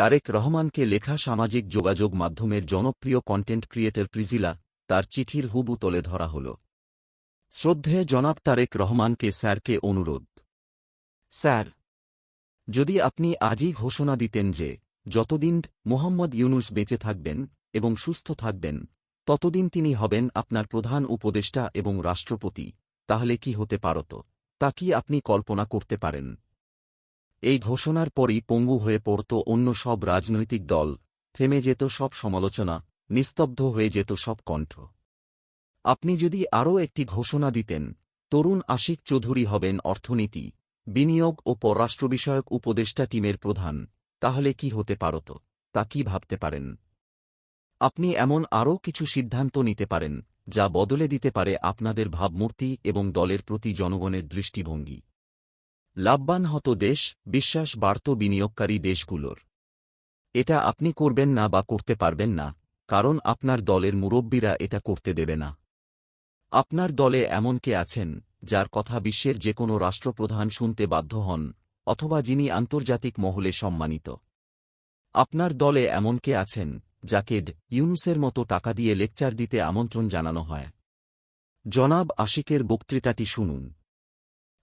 তারেক রহমানকে লেখা সামাজিক যোগাযোগ মাধ্যমের জনপ্রিয় কন্টেন্ট ক্রিয়েটর প্রিজিলা, তার চিঠির হুবু তোলে ধরা হল। শ্রদ্ধেয় জনাব তারেক রহমানকে স্যারকে অনুরোধ। স্যার, যদি আপনি আজই ঘোষণা দিতেন যে, যতদিন মোহাম্মদ ইউনুস বেঁচে থাকবেন এবং সুস্থ থাকবেন, ততদিন তিনি হবেন আপনার প্রধান উপদেষ্টা এবং রাষ্ট্রপতি, তাহলে কি হতে পারত? তা কি আপনি কল্পনা করতে পারেন? এই ঘোষণার পরই পঙ্গু হয়ে পড়ত অন্য সব রাজনৈতিক দল, থেমে যেত সব সমালোচনা, নিস্তব্ধ হয়ে যেত সব কণ্ঠ। আপনি যদি আরও একটি ঘোষণা দিতেন, তরুণ আশিক চৌধুরী হবেন অর্থনীতি, বিনিয়োগ ও পররাষ্ট্র বিষয়ক উপদেষ্টা টিমের প্রধান, তাহলে কি হতে পারত, তা কি ভাবতে পারেন? আপনি এমন আরও কিছু সিদ্ধান্ত নিতে পারেন, যা বদলে দিতে পারে আপনাদের ভাবমূর্তি এবং দলের প্রতি জনগণের দৃষ্টিভঙ্গি। লাভবান হতো দেশ, বিশ্বাস বাড়ত বিনিয়োগকারী দেশগুলোর। এটা আপনি করবেন না বা করতে পারবেন না, কারণ আপনার দলের মুরব্বীরা এটা করতে দেবে না। আপনার দলে এমন কে আছেন, যার কথা বিশ্বের যে কোনো রাষ্ট্রপ্রধান শুনতে বাধ্য হন, অথবা যিনি আন্তর্জাতিক মহলে সম্মানিত। আপনার দলে এমন কে আছেন, যাকে ইউনুসের মতো টাকা দিয়ে লেকচার দিতে আমন্ত্রণ জানানো হয়। জনাব আশিকের বক্তৃতাটি শুনুন।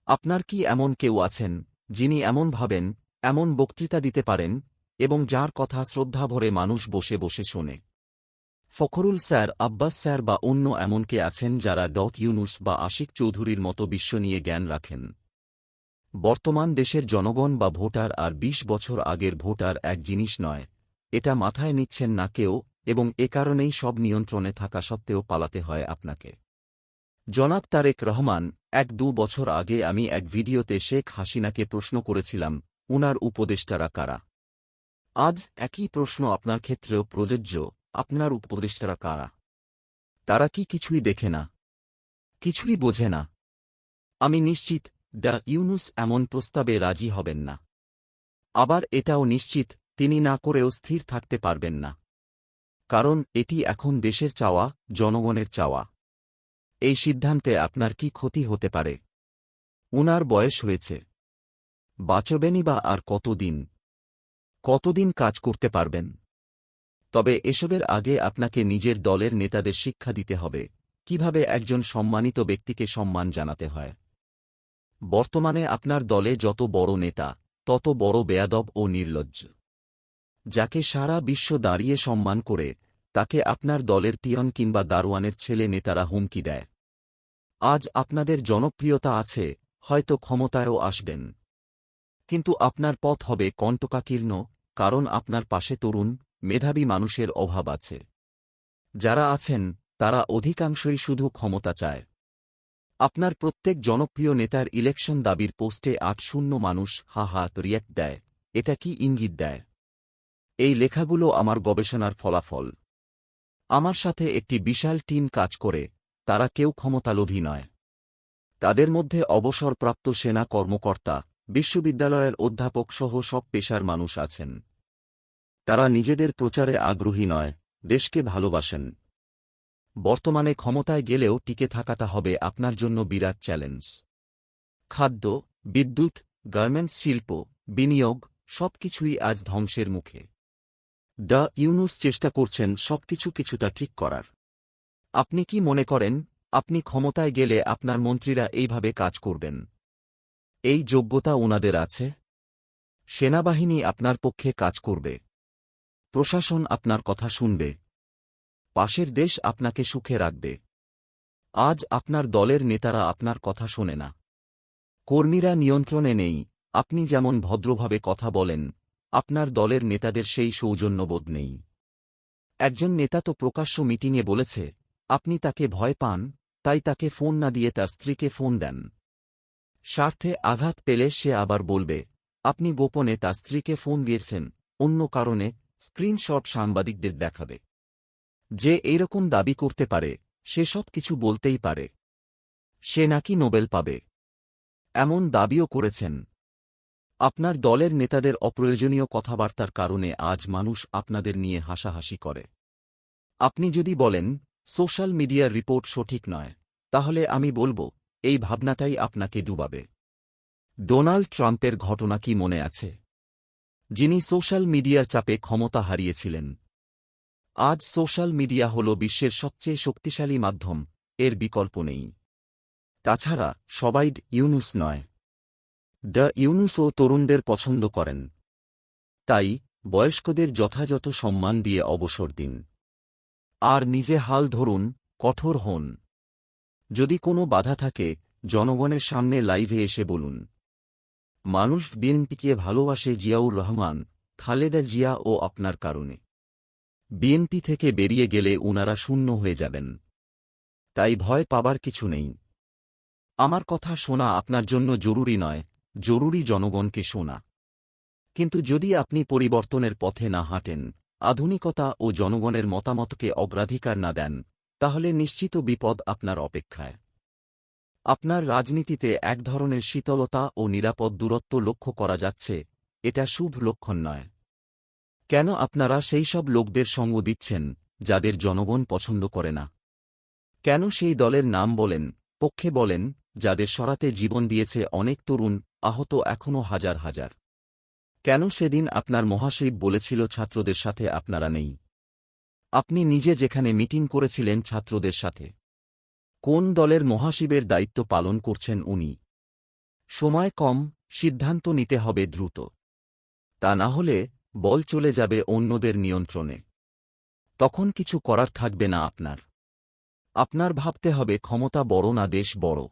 আপনার কি এমন কেউ আছেন, যিনি এমন ভাবেন, এমন বক্তৃতা দিতে পারেন, এবং যার কথা শ্রদ্ধাভরে মানুষ বসে বসে শোনে? ফখরুল স্যার, আব্বাস স্যার বা অন্য এমন কে আছেন যারা ডট ইউনুস বা আশিক চৌধুরীর মতো বিশ্ব নিয়ে জ্ঞান রাখেন? বর্তমান দেশের জনগণ বা ভোটার আর ২০ বছর আগের ভোটার এক জিনিস নয়, এটা মাথায় নিচ্ছেন না কেউ, এবং এ কারণেই সব নিয়ন্ত্রণে থাকা সত্ত্বেও পালাতে হয় আপনাকে। জনাব তারেক রহমান, এক দু বছর আগে আমি এক ভিডিওতে শেখ হাসিনাকে প্রশ্ন করেছিলাম, উনার উপদেষ্টারা কারা? আজ একই প্রশ্ন আপনার ক্ষেত্রেও প্রযোজ্য, আপনার উপদেষ্টারা কারা? তারা কি কিছুই দেখে না? কিছুই বোঝে না? আমি নিশ্চিত, দ্য ইউনুস এমন প্রস্তাবে রাজি হবেন না। আবার এটাও নিশ্চিত, তিনি না করেও স্থির থাকতে পারবেন না। কারণ এটি এখন দেশের চাওয়া, জনগণের চাওয়া। এই সিদ্ধান্তে আপনার কি ক্ষতি হতে পারে? উনার বয়স হয়েছে। বাঁচবেনই বা আর কতদিন? কতদিন কাজ করতে পারবেন? তবে এসবের আগে আপনাকে নিজের দলের নেতাদের শিক্ষা দিতে হবে, কীভাবে একজন সম্মানিত ব্যক্তিকে সম্মান জানাতে হয়। বর্তমানে আপনার দলে যত বড় নেতা, তত বড় বেয়াদব ও নির্লজ্জ। যাকে সারা বিশ্ব দাঁড়িয়ে সম্মান করে তাকে আপনার দলের পিয়ন কিংবা দারোয়ানের ছেলে নেতারা হুমকি দেয়। আজ আপনাদের জনপ্রিয়তা আছে, হয়তো ক্ষমতায়ও আসবেন। কিন্তু আপনার পথ হবে কণ্টকাকীর্ণ, কারণ আপনার পাশে তরুণ, মেধাবী মানুষের অভাব আছে। যারা আছেন, তারা অধিকাংশই শুধু ক্ষমতা চায়। আপনার প্রত্যেক জনপ্রিয় নেতার ইলেকশন দাবির পোস্টে আট শূন্য মানুষ হা হা রিয়াক্ট দেয়, এটা কি ইঙ্গিত দেয়? এই লেখাগুলো আমার গবেষণার ফলাফল। আমার সাথে একটি বিশাল টিম কাজ করে, তারা কেউ ক্ষমতালোভী নয়। তাদের মধ্যে অবসরপ্রাপ্ত সেনা কর্মকর্তা, বিশ্ববিদ্যালয়ের অধ্যাপক সহ সব পেশার মানুষ আছেন। তারা নিজেদের প্রচারে আগ্রহী নয়, দেশকে ভালোবাসেন। বর্তমানে ক্ষমতায় গেলেও টিকে থাকাটা হবে আপনার জন্য বিরাট চ্যালেঞ্জ। খাদ্য, বিদ্যুৎ, গার্মেন্টস, শিল্প, বিনিয়োগ, সবকিছুই আজ ধ্বংসের মুখে। ডা ইউনুস চেষ্টা করছেন সবকিছু কিছুটা ঠিক করার। আপনি কি মনে করেন, আপনি ক্ষমতায় গেলে আপনার মন্ত্রীরা এইভাবে কাজ করবেন? এই যোগ্যতা ওনাদের আছে। সেনাবাহিনী আপনার পক্ষে কাজ করবে। প্রশাসন আপনার কথা শুনবে। পাশের দেশ আপনাকে সুখে রাখবে। আজ আপনার দলের নেতারা আপনার কথা শোনে না। কর্মীরা নিয়ন্ত্রণে নেই। আপনি যেমন ভদ্রভাবে কথা বলেন আপনার দলের নেতাদের সেই সৌজন্যবোধ নেই। একজন নেতা তো প্রকাশ্য মিটিংয়ে বলেছে, আপনি তাকে ভয় পান, তাই তাকে ফোন না দিয়ে তার স্ত্রীকে ফোন দেন। স্বার্থে আঘাত পেলে সে আবার বলবে, আপনি গোপনে তার স্ত্রীকে ফোন দিয়েছেন, অন্য কারণে স্ক্রিনশট সাংবাদিকদের দেখাবে। যে এইরকম দাবি করতে পারে, সে সব কিছু বলতেই পারে। সে নাকি নোবেল পাবে। এমন দাবিও করেছেন। আপনার দলের নেতাদের অপ্রয়োজনীয় কথাবার্তার কারণে আজ মানুষ আপনাদের নিয়ে হাসাহাসি করে। আপনি যদি বলেন, সোশ্যাল মিডিয়ার রিপোর্ট সঠিক নয়, তাহলে আমি বলব, এই ভাবনাটাই আপনাকে ডুবাবে। ডোনাল্ড ট্রাম্পের ঘটনা কি মনে আছে? যিনি সোশ্যাল মিডিয়ার চাপে ক্ষমতা হারিয়েছিলেন। আজ সোশ্যাল মিডিয়া হল বিশ্বের সবচেয়ে শক্তিশালী মাধ্যম, এর বিকল্প নেই। তাছাড়া সবাই ইউনুস নয়। দ্য ইউনুসও তরুণদের পছন্দ করেন। তাই, বয়স্কদের যথাযথ সম্মান দিয়ে অবসর দিন। আর নিজে হাল ধরুন, কঠোর হন। যদি কোনো বাধা থাকে, জনগণের সামনে লাইভে এসে বলুন। মানুষ বিএনপিকে ভালোবাসে জিয়াউর রহমান, খালেদা জিয়া ও আপনার কারণে। বিএনপি থেকে বেরিয়ে গেলে উনারা শূন্য হয়ে যাবেন। তাই ভয় পাবার কিছু নেই। আমার কথা শোনা আপনার জন্য জরুরি নয় জরুরি জনগণকে শোনা। কিন্তু যদি আপনি পরিবর্তনের পথে না হাঁটেন, আধুনিকতা ও জনগণের মতামতকে অগ্রাধিকার না দেন, তাহলে নিশ্চিত বিপদ আপনার অপেক্ষায়। আপনার রাজনীতিতে এক ধরনের শীতলতা ও নিরাপদ দূরত্ব লক্ষ্য করা যাচ্ছে, এটা শুভ লক্ষণ নয়। কেন আপনারা সেই সব লোকদের সঙ্গ দিচ্ছেন, যাদের জনগণ পছন্দ করে না? কেন সেই দলের নাম বলেন, পক্ষে বলেন, যাদের সরাতে জীবন দিয়েছে অনেক তরুণ আহত এখনও হাজার হাজার। কেন সেদিন আপনার মহাশিব বলেছিল, ছাত্রদের সাথে আপনারা নেই। আপনি নিজে যেখানে মিটিং করেছিলেন ছাত্রদের সাথে। কোন দলের মহাশিবের দায়িত্ব পালন করছেন উনি? সময় কম, সিদ্ধান্ত নিতে হবে দ্রুত। তা না হলে বল চলে যাবে অন্যদের নিয়ন্ত্রণে। তখন কিছু করার থাকবে না আপনার। আপনার ভাবতে হবে, ক্ষমতা বড় না দেশ বড়।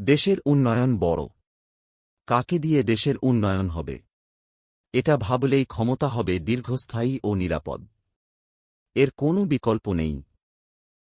দেশের উন্নয়ন বড়। কাকে দিয়ে দেশের উন্নয়ন হবে? এটা ভাবলেই ক্ষমতা হবে দীর্ঘস্থায়ী ও নিরাপদ। এর কোনো বিকল্প নেই।